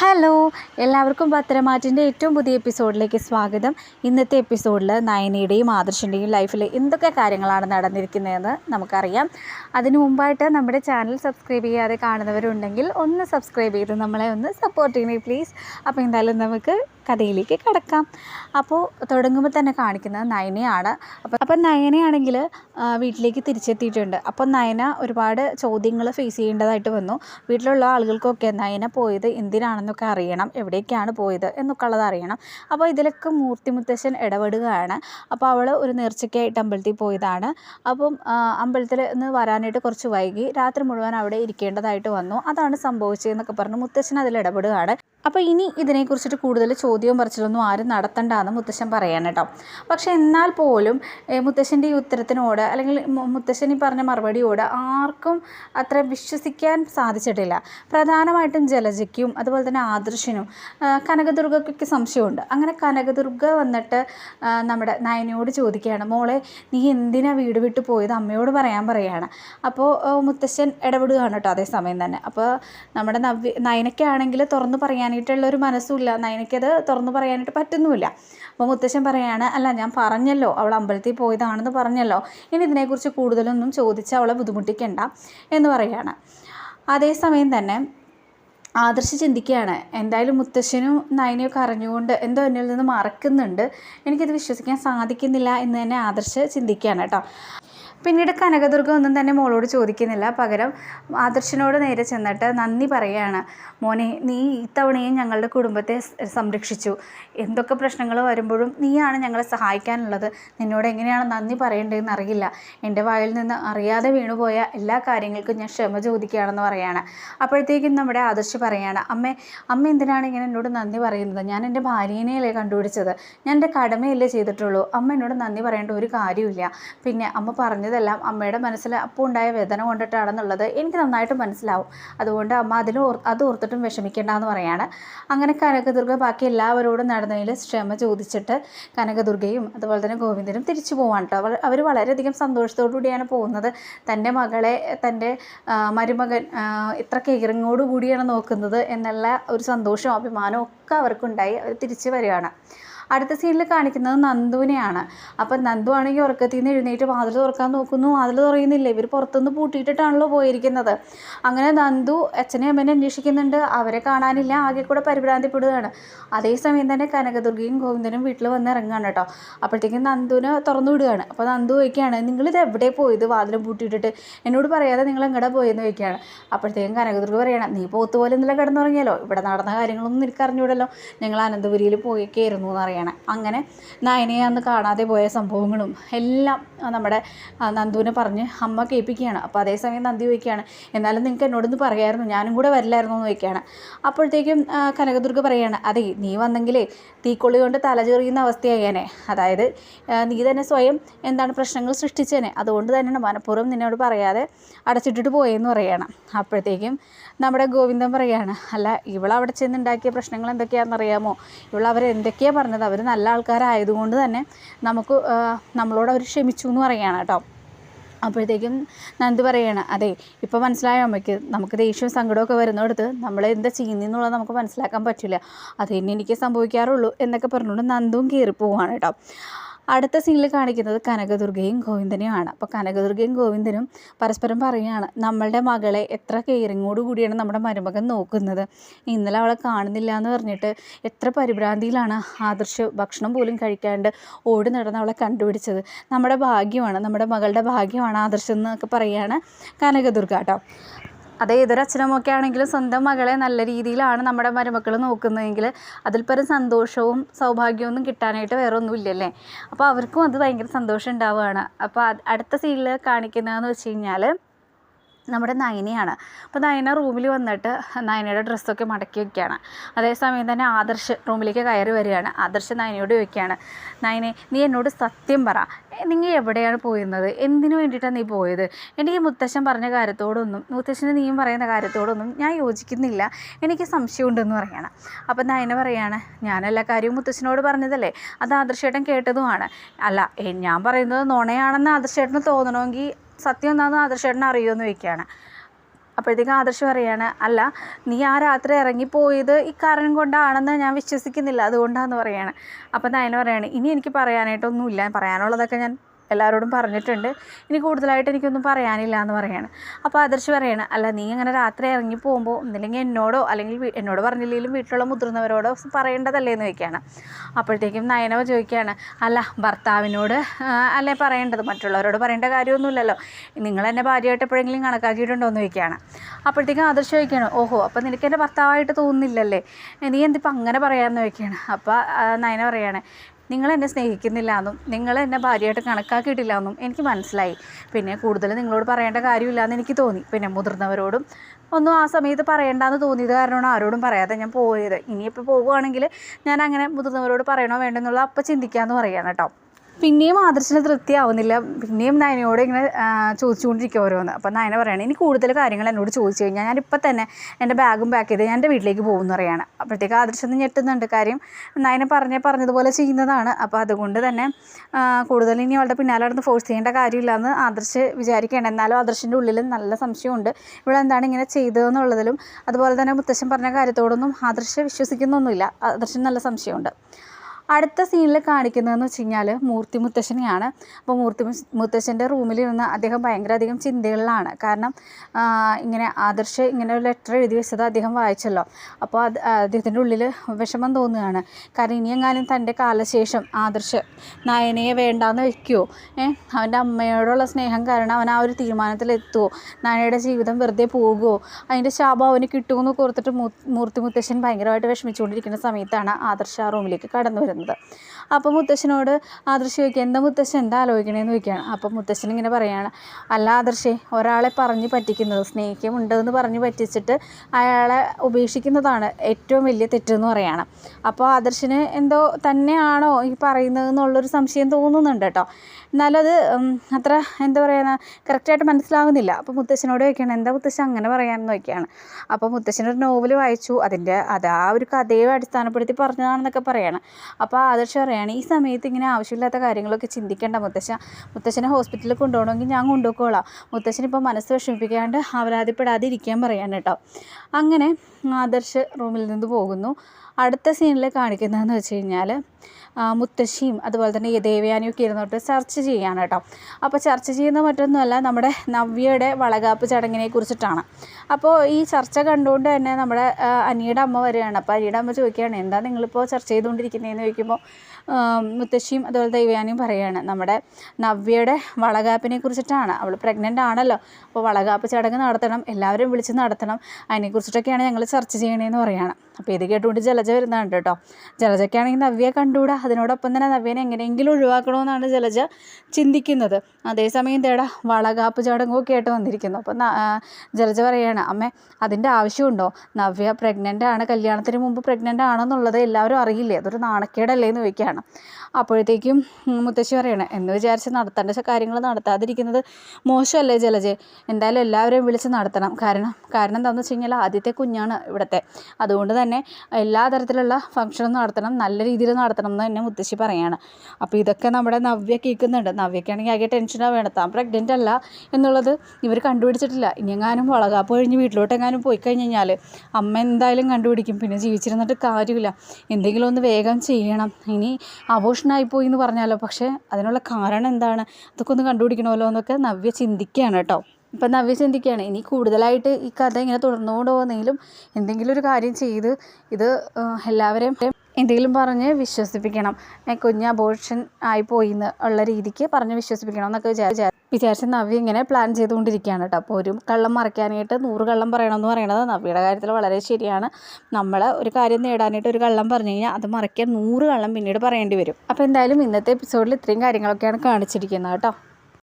Hello എല്ലാവർക്കും പത്തരമാറ്റിന്റെ ഏറ്റവും പുതിയ എപ്പിസോഡിലേക്ക് സ്വാഗതം. ഇന്നത്തെ എപ്പിസോഡിൽ നയനയുടെയും ആദർശിന്റെയും ലൈഫിൽ എന്തൊക്കെ കാര്യങ്ങളാണ് നടന്നിരിക്കുന്നതെന്ന് നമുക്കറിയാം. അതിനു മുമ്പായിട്ട് നമ്മുടെ ചാനൽ സബ്സ്ക്രൈബ് ചെയ്യാതെ കാണുന്നവരുണ്ടെങ്കിൽ ഒന്ന് സബ്സ്ക്രൈബ് ചെയ്ത് നമ്മളെ ഒന്ന് സപ്പോർട്ട് ചെയ്യണേ പ്ലീസ് അപ്പോൾ എന്തായാലും നമുക്ക് കഥയിലേക്ക് കിടക്കാം. അപ്പോൾ തുടങ്ങുമ്പോൾ തന്നെ കാണിക്കുന്നത് നയനയാണ്. അപ്പോൾ അപ്പം നയനയാണെങ്കിൽ വീട്ടിലേക്ക് തിരിച്ചെത്തിയിട്ടുണ്ട്. അപ്പോൾ നയന ഒരുപാട് ചോദ്യങ്ങൾ ഫേസ് ചെയ്യേണ്ടതായിട്ട് വന്നു. വീട്ടിലുള്ള ആളുകൾക്കൊക്കെ നയന പോയത് എന്തിനാണെന്നൊക്കെ അറിയണം. എവിടേക്കാണ് പോയത് എന്നൊക്കെ ഉള്ളത് അറിയണം. അപ്പോൾ ഇതിലൊക്കെ മൂർത്തി മുത്തശ്ശൻ ഇടപെടുകയാണ്. അപ്പോൾ അവൾ ഒരു നേർച്ചയ്ക്കായിട്ട് അമ്പലത്തിൽ പോയതാണ്. അപ്പം അമ്പലത്തിൽ നിന്ന് വരാനായിട്ട് കുറച്ച് വൈകി രാത്രി മുഴുവൻ അവിടെ ഇരിക്കേണ്ടതായിട്ട് വന്നു. അതാണ് സംഭവിച്ചതെന്നൊക്കെ പറഞ്ഞു മുത്തശ്ശൻ അതിൽ ഇടപെടുകയാണ്. അപ്പോൾ ഇനി ഇതിനെക്കുറിച്ചിട്ട് കൂടുതൽ ചോദ്യവും പറച്ചിലൊന്നും ആരും നടത്തണ്ടെന്ന് മുത്തശ്ശൻ പറയാൻ കേട്ടോ. പക്ഷേ എന്നാൽ പോലും മുത്തശ്ശന്റെ ഈ ഉത്തരത്തിനോട് അല്ലെങ്കിൽ മുത്തശ്ശൻ ഈ പറഞ്ഞ മറുപടിയോട് ആർക്കും അത്ര വിശ്വസിക്കാൻ സാധിച്ചിട്ടില്ല. പ്രധാനമായിട്ടും ജലജയ്ക്കും അതുപോലെ തന്നെ ആദർശിനും കനകദുർഗയ്ക്കൊക്കെ സംശയമുണ്ട്. അങ്ങനെ കനകദുർഗ വന്നിട്ട് നമ്മുടെ നയനയോട് ചോദിക്കുകയാണ് മോളെ നീ എന്തിനാ വീട് വിട്ട് പോയത്? അമ്മയോട് പറയാൻ പറയുകയാണ് അപ്പോൾ മുത്തശ്ശൻ ഇടപെടുകയാണ് കേട്ടോ അതേസമയം തന്നെ. അപ്പോൾ നമ്മുടെ നവ്യ നയനയ്ക്കാണെങ്കിൽ തുറന്നു പറയാനായിട്ടുള്ള ഒരു മനസ്സുമില്ല. നയനയ്ക്കത് തുറന്നു പറയാനായിട്ട് പറ്റുന്നുമില്ല. അപ്പോൾ മുത്തശ്ശൻ പറയാണ് അല്ല ഞാൻ പറഞ്ഞല്ലോ അവൾ അമ്പലത്തിൽ പോയതാണെന്ന് പറഞ്ഞല്ലോ. ഇനി ഇതിനെക്കുറിച്ച് കൂടുതലൊന്നും ചോദിച്ച് അവളെ ബുദ്ധിമുട്ടിക്കണ്ട എന്ന് പറയുകയാണ് അതേസമയം തന്നെ ആദർശ് ചിന്തിക്കുകയാണ് എന്തായാലും മുത്തശ്ശനും നയനയൊക്കെ അറിഞ്ഞുകൊണ്ട് എന്തോ എന്നിൽ നിന്ന് മറക്കുന്നുണ്ട്. എനിക്കത് വിശ്വസിക്കാൻ സാധിക്കുന്നില്ല എന്ന് തന്നെ ആദർശ് ചിന്തിക്കുകയാണ് കേട്ടോ. പിന്നീട് കനകദുർഗ ഒന്നും തന്നെ മോളോട് ചോദിക്കുന്നില്ല. പകരം ആദർശനോട് നേരെ ചെന്നിട്ട് നന്ദി പറയുകയാണ്. മോനെ നീ ഇത്തവണയും ഞങ്ങളുടെ കുടുംബത്തെ സംരക്ഷിച്ചു. എന്തൊക്കെ പ്രശ്നങ്ങൾ വരുമ്പോഴും നീയാണ് ഞങ്ങളെ സഹായിക്കാനുള്ളത്. നിന്നോട് എങ്ങനെയാണ് നന്ദി പറയേണ്ടതെന്ന് അറിയില്ല. എന്റെ വായിൽ നിന്ന് അറിയാതെ വീണുപോയ എല്ലാ കാര്യങ്ങൾക്കും ഞാൻ ക്ഷമ ചോദിക്കുകയാണെന്ന് പറയാണ്. അപ്പോഴത്തേക്കും നമ്മുടെ ആദർശ് പറയാണ് അമ്മേ അമ്മ എന്തിനാണ് ഇങ്ങനെ എന്നോട് നന്ദി പറയുന്നത്? ഞാൻ എന്റെ ഭാര്യനെയല്ലേ കണ്ടുപിടിച്ചത്? ഞാൻ എന്റെ കടമയല്ലേ ചെയ്തിട്ടുള്ളൂ. അമ്മ എന്നോട് നന്ദി പറയേണ്ട ഒരു കാര്യമില്ല പിന്നെ അമ്മ പറഞ്ഞതെല്ലാം അമ്മയുടെ മനസ്സിൽ അപ്പോൾ ഉണ്ടായ വേദന കൊണ്ടിട്ടാണെന്നുള്ളത് എനിക്ക് നന്നായിട്ട് മനസ്സിലാവും. അതുകൊണ്ട് അമ്മ അതിന് അത് ഓർത്തിട്ടും വിഷമിക്കേണ്ട എന്ന് പറയാണ്. അങ്ങനെ കനകദുർഗ ബാക്കി എല്ലാവരോടും നടന്നതിൽ ക്ഷമ ചോദിച്ചിട്ട് കനകദുർഗയും അതുപോലെ തന്നെ ഗോവിന്ദനും തിരിച്ചു പോവാണ് കേട്ടോ. അവർ അവർ വളരെയധികം സന്തോഷത്തോടു കൂടിയാണ് പോകുന്നത്. തന്റെ മകളെ തന്റെ മരുമകൻ ഇത്ര കെയറിങ്ങോട് നോക്കുന്നത് എന്നുള്ള ഒരു സന്തോഷവും അഭിമാനവും ഒക്കെ അവർക്കുണ്ടായി. അവർ തിരിച്ചു വരികയാണ്. അടുത്ത സീനിൽ കാണിക്കുന്നത് നന്ദുവിനെയാണ്. അപ്പം നന്ദു ആണെങ്കിൽ ഉറക്കത്തിൽ നിന്ന് എഴുന്നേറ്റ് വാതിൽ തുറക്കാൻ നോക്കുന്നു. വാതിൽ തുറയുന്നില്ല. ഇവർ പുറത്തുനിന്ന് പൂട്ടിയിട്ടിട്ടാണല്ലോ പോയിരിക്കുന്നത്. അങ്ങനെ നന്ദു അച്ഛനെയും അമ്മേനെ അന്വേഷിക്കുന്നുണ്ട്. അവരെ കാണാനില്ല. ആകെ കൂടെ പരിഭ്രാന്തിപ്പെടുകയാണ്. അതേസമയം തന്നെ കനകദുർഗയും ഗോവിന്ദനും വീട്ടിൽ വന്ന് ഇറങ്ങുകയാണ് കേട്ടോ. അപ്പോഴത്തേക്കും നന്ദുവിനെ തുറന്നു വിടുകയാണ്. അപ്പോൾ നന്ദു ചോദിക്കുകയാണ് നിങ്ങളിത് എവിടെ പോയത്? വാതിൽ പൂട്ടിയിട്ടിട്ട്? എന്നോട് പറയാതെ നിങ്ങൾ എങ്ങടെ പോയെന്ന് ചോദിക്കുകയാണ്. അപ്പോഴത്തേക്കും കനകദുർഗ പറയണം നീ പോത്തുപോലെ ഇന്നലെ കിടന്നുറങ്ങിയല്ലോ. ഇവിടെ നടന്ന കാര്യങ്ങളൊന്നും നിനക്ക് അറിഞ്ഞുവിടല്ലോ ഞങ്ങൾ അനന്തപുരിയിൽ പോയൊക്കെയായിരുന്നു എന്ന് അറിയണം അങ്ങനെ നയനയെ അന്ന് കാണാതെ പോയ സംഭവങ്ങളും എല്ലാം നമ്മുടെ നന്ദുവിനെ പറഞ്ഞ് അമ്മ കേൾപ്പിക്കുകയാണ്. അപ്പോൾ അതേസമയം നന്ദി ചോദിക്കുകയാണ് എന്നാലും നിങ്ങൾക്ക് എന്നോടൊന്ന് പറയായിരുന്നു ഞാനും കൂടെ വരില്ലായിരുന്നു എന്ന് ചോദിക്കുകയാണ്. അപ്പോഴത്തേക്കും കനകദുർഗ പറയുകയാണ് അതെ നീ വന്നെങ്കിലേ തീക്കൊള്ളി കൊണ്ട് തലചെറിയുന്ന അവസ്ഥയായേനെ. അതായത് നീ തന്നെ സ്വയം എന്താണ് പ്രശ്നങ്ങൾ സൃഷ്ടിച്ചേനെ. അതുകൊണ്ട് തന്നെയാണ് മനഃപൂർവം നിന്നോട് പറയാതെ അടച്ചിട്ടിട്ട് പോയെന്ന് പറയുകയാണ് അപ്പോഴത്തേക്കും നമ്മുടെ ഗോവിന്ദൻ പറയുകയാണ് അല്ല ഇവളവിടെ ചെന്നുണ്ടാക്കിയ പ്രശ്നങ്ങൾ എന്തൊക്കെയാണെന്നറിയാമോ? ഇവൾ അവർ എന്തൊക്കെയാണ് പറഞ്ഞത്? അവർ നല്ല ആൾക്കാരായതുകൊണ്ട് തന്നെ നമുക്ക് നമ്മളോട് അവർ ക്ഷമിച്ചു എന്ന് പറയുകയാണ് കേട്ടോ. അപ്പോഴത്തേക്കും നന്ദ് പറയുകയാണ് അതെ ഇപ്പോൾ മനസ്സിലായോ അമ്മയ്ക്ക്? നമുക്ക് ദേഷ്യവും സങ്കടമൊക്കെ വരുന്നിടത്ത് നമ്മൾ എന്താ ചെയ്യുന്നതെന്നുള്ളത് നമുക്ക് മനസ്സിലാക്കാൻ പറ്റില്ല. അത് തന്നെ എനിക്ക് സംഭവിക്കാറുള്ളൂ എന്നൊക്കെ പറഞ്ഞുകൊണ്ട് നന്ദുവും കയറി പോവാണ് കേട്ടോ. അടുത്ത സീനിൽ കാണിക്കുന്നത് കനകദുർഗയും ഗോവിന്ദനെയുമാണ് അപ്പോൾ കനകദുർഗയും ഗോവിന്ദനും പരസ്പരം പറയുകയാണ് നമ്മളുടെ മകളെ എത്ര കെയറിങ്ങോട് കൂടിയാണ് നമ്മുടെ മരുമകൻ നോക്കുന്നത്. ഇന്നലെ അവളെ കാണുന്നില്ല എന്ന് പറഞ്ഞിട്ട് എത്ര പരിഭ്രാന്തിയിലാണ് ആദർശ് ഭക്ഷണം പോലും കഴിക്കാണ്ട് ഓടി നടന്ന് അവളെ കണ്ടുപിടിച്ചത്. നമ്മുടെ ഭാഗ്യമാണ് നമ്മുടെ മകളുടെ ഭാഗ്യമാണ് ആദർശം എന്നൊക്കെ പറയുകയാണ് കനകദുർഗ കേട്ടോ. അത് ഏതൊരു അച്ഛനമ്മൊക്കെ ആണെങ്കിലും സ്വന്തം മകളെ നല്ല രീതിയിലാണ് നമ്മുടെ മരുമക്കൾ നോക്കുന്നതെങ്കിൽ അതിൽ പരം സന്തോഷവും സൗഭാഗ്യമൊന്നും കിട്ടാനായിട്ട് വേറെ ഒന്നുമില്ലല്ലേ അപ്പോൾ അവർക്കും അത് ഭയങ്കര സന്തോഷം ഉണ്ടാവുകയാണ്. അപ്പോൾ അടുത്ത സീനിൽ കാണിക്കുന്നതെന്ന് വെച്ച് കഴിഞ്ഞാൽ നമ്മുടെ നയനയാണ് അപ്പോൾ നയന റൂമിൽ വന്നിട്ട് നയനയുടെ ഡ്രസ്സൊക്കെ മടക്കി വയ്ക്കുകയാണ് അതേസമയം തന്നെ ആദർശ് റൂമിലേക്ക് കയറി വരികയാണ്. ആദർശ് നയനയോട് ചോദിക്കുകയാണ് നയനെ നീ എന്നോട് സത്യം പറ. നീ എവിടെയാണ് പോയിരുന്നത്? എന്തിനു വേണ്ടിയിട്ടാണ് നീ പോയത്? എനിക്ക് മുത്തശ്ശൻ പറഞ്ഞ കാര്യത്തോടൊന്നും മുത്തശ്ശന് നീയും പറയുന്ന കാര്യത്തോടൊന്നും ഞാൻ യോജിക്കുന്നില്ല. എനിക്ക് സംശയമുണ്ടെന്ന് പറയണം. അപ്പം നയന പറയുകയാണ് ഞാൻ എല്ലാ കാര്യവും മുത്തശ്ശനോട് പറഞ്ഞതല്ലേ? അത് ആദർശേട്ടൻ കേട്ടതുമാണ്. അല്ല ഞാൻ പറയുന്നത് നുണയാണെന്ന് ആദർശേട്ടന് തോന്നണമെങ്കിൽ സത്യം എന്താണെന്ന് ആദർശേട്ടൻ അറിയുമെന്ന് ചോദിക്കുകയാണ്. അപ്പോഴത്തേക്കും ആദർശ് പറയാണ് അല്ല നീ ആ രാത്രി ഇറങ്ങിപ്പോയത് ഈ കാരണം കൊണ്ടാണെന്ന് ഞാൻ വിശ്വസിക്കുന്നില്ല അതുകൊണ്ടാണെന്ന് പറയാണ്. അപ്പം നയന പറയാണ് ഇനി എനിക്ക് പറയാനായിട്ടൊന്നുമില്ല പറയാനുള്ളതൊക്കെ ഞാൻ എല്ലാവരോടും പറഞ്ഞിട്ടുണ്ട്. ഇനി കൂടുതലായിട്ട് എനിക്കൊന്നും പറയാനില്ല എന്ന് പറയാണ്. അപ്പോൾ ആദർശ് പറയാണ് അല്ല നീ അങ്ങനെ രാത്രി ഇറങ്ങി പോകുമ്പോൾ ഒന്നില്ലെങ്കിൽ എന്നോടോ അല്ലെങ്കിൽ എന്നോട് പറഞ്ഞില്ലെങ്കിലും വീട്ടിലുള്ള മുതിർന്നവരോടോ പറയേണ്ടതല്ലേ എന്ന് ചോദിക്കുകയാണ്. അപ്പോഴത്തേക്കും നയനവ ചോദിക്കുകയാണ് അല്ല ഭർത്താവിനോട് അല്ലേ പറയേണ്ടത്? മറ്റുള്ളവരോട് പറയേണ്ട കാര്യമൊന്നുമില്ലല്ലോ. നിങ്ങൾ എന്നെ ഭാര്യയായിട്ട് എപ്പോഴെങ്കിലും കണക്കാക്കിയിട്ടുണ്ടോ എന്ന് ചോദിക്കുകയാണ്. അപ്പോഴത്തേക്കും ആദർശ് ചോദിക്കുകയാണ് ഓഹോ അപ്പോൾ നിനക്ക് എന്റെ ഭർത്താവായിട്ട് തോന്നുന്നില്ലല്ലേ? നീ എന്തിപ്പോൾ അങ്ങനെ പറയാമെന്ന് ചോദിക്കുകയാണ്. അപ്പോൾ നയന പറയാണ് നിങ്ങൾ എന്നെ സ്നേഹിക്കുന്നില്ല എന്നും നിങ്ങൾ എന്നെ ഭാര്യയായിട്ട് കണക്കാക്കിയിട്ടില്ല എന്നും എനിക്ക് മനസ്സിലായി. പിന്നെ കൂടുതൽ നിങ്ങളോട് പറയേണ്ട കാര്യമില്ല എന്ന് എനിക്ക് തോന്നി. പിന്നെ മുതിർന്നവരോടും ഒന്നും ആ സമയത്ത് പറയേണ്ടെന്ന് തോന്നിയത് കാരണമാണ് ആരോടും പറയാതെ ഞാൻ പോയത്. ഇനിയിപ്പോൾ പോവുകയാണെങ്കിൽ ഞാൻ അങ്ങനെ മുതിർന്നവരോട് പറയണോ വേണ്ടെന്നുള്ള അപ്പം ചിന്തിക്കാമെന്ന് പറയുകയാണ് കേട്ടോ. പിന്നെയും ആദർശന് തൃപ്തിയാവുന്നില്ല. പിന്നെയും നയനയോട് ഇങ്ങനെ ചോദിച്ചുകൊണ്ടിരിക്കുക ഓരോന്ന്. അപ്പം നയന പറയുകയാണ് ഇനി കൂടുതൽ കാര്യങ്ങൾ എന്നോട് ചോദിച്ചു കഴിഞ്ഞാൽ ഞാനിപ്പോൾ തന്നെ എന്റെ ബാഗും പാക്ക് ചെയ്ത് ഞാൻ എന്റെ വീട്ടിലേക്ക് പോകുമെന്ന് പറയുകയാണ് അപ്പോഴത്തേക്ക് ആദർശം ഞെട്ടുന്നുണ്ട്. കാര്യം നയന പറഞ്ഞ പറഞ്ഞതുപോലെ ചെയ്യുന്നതാണ്. അപ്പോൾ അതുകൊണ്ട് തന്നെ കൂടുതൽ ഇനി അവളുടെ പിന്നാലെ നടന്ന് ഫോഴ്സ് ചെയ്യേണ്ട കാര്യമില്ല എന്ന് ആദർശ് വിചാരിക്കുകയാണ്. എന്നാലും ആദർശിന്റെ ഉള്ളിൽ നല്ല സംശയമുണ്ട്. ഇവിടെ എന്താണ് ഇങ്ങനെ ചെയ്തതെന്നുള്ളതിലും അതുപോലെ തന്നെ മുത്തശ്ശൻ പറഞ്ഞ കാര്യത്തോടൊന്നും ആദർശ് വിശ്വസിക്കുന്നൊന്നുമില്ല. ആദർശന് നല്ല സംശയമുണ്ട്. അടുത്ത സീനിൽ കാണിക്കുന്നതെന്ന് വെച്ച് കഴിഞ്ഞാൽ മൂർത്തി മുത്തശ്ശനെയാണ്. അപ്പോൾ മൂർത്തി മുത്തശ്ശന്റെ റൂമിലിരുന്ന് അദ്ദേഹം ഭയങ്കര അധികം ചിന്തകളിലാണ്. കാരണം ഇങ്ങനെ ആദർശ് ഇങ്ങനെ ഒരു ലെറ്റർ എഴുതി വെച്ചത് അദ്ദേഹം വായിച്ചല്ലോ. അപ്പോൾ അത് അദ്ദേഹത്തിന്റെ ഉള്ളിൽ വിഷമം തോന്നുകയാണ്. കാരണം ഇനിയെങ്ങാനും തന്റെ കാലശേഷം ആദർശ് നയനയെ വേണ്ടാന്ന് വയ്ക്കുമോ ഏഹ് അവന്റെ അമ്മയോടുള്ള സ്നേഹം കാരണം അവൻ ആ ഒരു തീരുമാനത്തിലെത്തുമോ നയനയുടെ ജീവിതം വെറുതെ പോകുമോ അതിന്റെ ശാപം അവന് കിട്ടുമെന്ന് കോർത്തിട്ട് മൂർത്തി മുത്തശ്ശൻ ഭയങ്കരമായിട്ട് വിഷമിച്ചുകൊണ്ടിരിക്കുന്ന സമയത്താണ് ആദർശ് ആ റൂമിലേക്ക് കടന്നു വരുന്നത്. കിടക്കുന്നത് അപ്പോൾ മുത്തശ്ശനോട് ആദർശ് ചോദിക്കുക എന്താ മുത്തശ്ശൻ? എന്താ ആലോചിക്കണേന്ന് ചോദിക്കുകയാണ്. അപ്പം മുത്തശ്ശൻ ഇങ്ങനെ പറയുകയാണ് അല്ല ആദർശേ ഒരാളെ പറഞ്ഞ് പറ്റിക്കുന്നത് സ്നേഹിക്കുമുണ്ടെന്ന് പറഞ്ഞ് പറ്റിച്ചിട്ട് അയാളെ ഉപേക്ഷിക്കുന്നതാണ് ഏറ്റവും വലിയ തെറ്റെന്ന് പറയുകയാണ് അപ്പോൾ ആദർശിന് എന്തോ തന്നെയാണോ ഈ പറയുന്നത് എന്നുള്ളൊരു സംശയം തോന്നുന്നുണ്ട് കേട്ടോ. എന്നാലത് അത് അത്ര എന്താ പറയുക കറക്റ്റായിട്ട് മനസ്സിലാവുന്നില്ല. അപ്പോൾ മുത്തശ്ശനോട് ചോദിക്കുകയാണ് എന്താ മുത്തശ്ശൻ അങ്ങനെ പറയാമെന്ന് ചോദിക്കുകയാണ്. അപ്പോൾ മുത്തശ്ശനൊരു നോവൽ വായിച്ചു അതിന്റെ അത് ആ ഒരു കഥയെ അടിസ്ഥാനപ്പെടുത്തി പറഞ്ഞതാണെന്നൊക്കെ പറയുകയാണ് അപ്പോൾ ആദർശ് പറയാണ് ഈ സമയത്ത് ഇങ്ങനെ ആവശ്യമില്ലാത്ത കാര്യങ്ങളൊക്കെ ചിന്തിക്കേണ്ട മുത്തശ്ശ. മുത്തശ്ശനെ ഹോസ്പിറ്റലിൽ കൊണ്ടുപോകണമെങ്കിൽ ഞാൻ കൊണ്ടുപോയിക്കോളാം. മുത്തശ്ശനിപ്പോൾ മനസ്സ് വിഷമിപ്പിക്കാണ്ട് അപരാധിപ്പെടാതെ ഇരിക്കാൻ പറയാണ് കേട്ടോ. അങ്ങനെ ആദർശ് റൂമിൽ നിന്ന് പോകുന്നു. അടുത്ത സീനിൽ കാണിക്കുന്നതെന്ന് വെച്ച് കഴിഞ്ഞാൽ മുത്തശ്ശിയും അതുപോലെ തന്നെ ദേവയാനിയും ഒക്കെ ഇരുന്നോട്ട് ചർച്ച ചെയ്യാണ് കേട്ടോ. അപ്പോൾ ചർച്ച ചെയ്യുന്ന മറ്റൊന്നുമല്ല നമ്മുടെ നവ്യയുടെ വളകാപ്പ് ചടങ്ങിനെ കുറിച്ചിട്ടാണ്. അപ്പോൾ ഈ ചർച്ച കണ്ടുകൊണ്ട് തന്നെ നമ്മുടെ അനിയുടെ അമ്മ വരികയാണ്. അപ്പോൾ അനിയുടെ അമ്മ ചോദിക്കുകയാണ് എന്താ നിങ്ങളിപ്പോൾ ചർച്ച ചെയ്തുകൊണ്ടിരിക്കുന്നതെന്ന് ചോദിക്കുമ്പോൾ മുത്തശ്ശിയും അതുപോലെ ദേവയാനിയും പറയുകയാണ് നമ്മുടെ നവ്യയുടെ വളകാപ്പിനെ കുറിച്ചിട്ടാണ്. അവൾ പ്രഗ്നന്റ് ആണല്ലോ. അപ്പോൾ വളകാപ്പ് ചടങ്ങ് നടത്തണം. എല്ലാവരും വിളിച്ച് നടത്തണം. അതിനെക്കുറിച്ചിട്ടൊക്കെയാണ് ഞങ്ങൾ ചർച്ച ചെയ്യണേന്ന് പറയുകയാണ് അപ്പോൾ ഇത് കേട്ടുകൊണ്ട് ജലജ വരുന്നുണ്ട് കേട്ടോ. ജലജയ്ക്കാണെങ്കിൽ നവ്യയെ കണ്ടുകൂടാ? അതിനോടൊപ്പം തന്നെ നവ്യനെ എങ്ങനെയെങ്കിലും ഒഴിവാക്കണമെന്നാണ് ജലജ ചിന്തിക്കുന്നത്. അതേസമയം തേടാ വളകാപ്പ് ചടങ്ങൊക്കെ ആയിട്ട് വന്നിരിക്കുന്നു. അപ്പോൾ ജലജ പറയാണ് അമ്മേ അതിന്റെ ആവശ്യമുണ്ടോ? നവ്യ പ്രഗ്നന്റ് ആണ് കല്യാണത്തിന് മുമ്പ് പ്രഗ്നന്റ് ആണെന്നുള്ളത് എല്ലാവരും അറിയില്ലേ? അതൊരു നാണക്കേടല്ലേ എന്ന് ചോദിക്കുകയാണ്. അപ്പോഴത്തേക്കും മുത്തശ്ശി പറയണേ എന്ന് വിചാരിച്ച് നടത്തേണ്ട കാര്യങ്ങൾ നടത്താതിരിക്കുന്നത് മോശമല്ലേ ജലജെ? എന്തായാലും എല്ലാവരെയും വിളിച്ച് നടത്തണം. കാരണം കാരണം എന്താണെന്ന് വെച്ച് കഴിഞ്ഞാൽ ആദ്യത്തെ കുഞ്ഞാണ് ഇവിടുത്തെ. അതുകൊണ്ട് തന്നെ എല്ലാ തരത്തിലുള്ള ഫംഗ്ഷനും നടത്തണം നല്ല രീതിയിൽ നടത്തണം എന്ന് തന്നെ മുത്തശ്ശി പറയാണ്. അപ്പോൾ ഇതൊക്കെ നമ്മുടെ നവ്യ കേൾക്കുന്നുണ്ട്. നവ്യക്കാണെങ്കിൽ ആകെ ടെൻഷനാണ് വേണം താൻ പ്രഗ്നന്റ് അല്ല എന്നുള്ളത് ഇവർ കണ്ടുപിടിച്ചിട്ടില്ല. ഇനിയെങ്ങാനും വളകാപ്പ് കഴിഞ്ഞ് വീട്ടിലോട്ടെങ്ങാനും പോയി കഴിഞ്ഞ് കഴിഞ്ഞാൽ അമ്മ എന്തായാലും കണ്ടുപിടിക്കും. പിന്നെ ജീവിച്ചിരുന്നിട്ട് കാര്യമില്ല. എന്തെങ്കിലും ഒന്ന് വേഗം ചെയ്യണം. ഇനി ആഘോഷനായിപ്പോയി പോയി എന്ന് പറഞ്ഞാലോ? പക്ഷേ അതിനുള്ള കാരണം എന്താണ്? അതൊക്കെ ഒന്ന് കണ്ടുപിടിക്കണമല്ലോ എന്നൊക്കെ നവ്യ ചിന്തിക്കുകയാണ് കേട്ടോ. ഇപ്പം നവ്യ ചിന്തിക്കുകയാണ് ഇനി കൂടുതലായിട്ട് ഈ കഥ ഇങ്ങനെ തുടർന്നുകൊണ്ട് പോകുന്നെങ്കിലും എന്തെങ്കിലും ഒരു കാര്യം ചെയ്ത് ഇത് എല്ലാവരെയും എന്തെങ്കിലും പറഞ്ഞ് വിശ്വസിപ്പിക്കണം. കുഞ്ഞ് അബോർഷൻ ആയിപ്പോയി പോയി എന്ന് ഉള്ള രീതിക്ക് പറഞ്ഞ് വിശ്വസിപ്പിക്കണം എന്നൊക്കെ വിചാരിച്ച വിചാരിച്ച് നവ്യ ഇങ്ങനെ പ്ലാൻ ചെയ്തുകൊണ്ടിരിക്കുകയാണ് കേട്ടോ അപ്പോൾ ഒരു കള്ളം മറയ്ക്കാനായിട്ട് നൂറ് കള്ളം പറയണമെന്ന് പറയണത് നവ്യയുടെ കാര്യത്തിൽ വളരെ ശരിയാണ്. നമ്മൾ ഒരു കാര്യം നേടാനായിട്ട് ഒരു കള്ളം പറഞ്ഞു കഴിഞ്ഞാൽ അത് മറയ്ക്കാൻ നൂറ് കള്ളം പിന്നീട് പറയേണ്ടി വരും. അപ്പോൾ എന്തായാലും ഇന്നത്തെ എപ്പിസോഡിൽ ഇത്രയും കാര്യങ്ങളൊക്കെയാണ് കാണിച്ചിരിക്കുന്നത് കേട്ടോ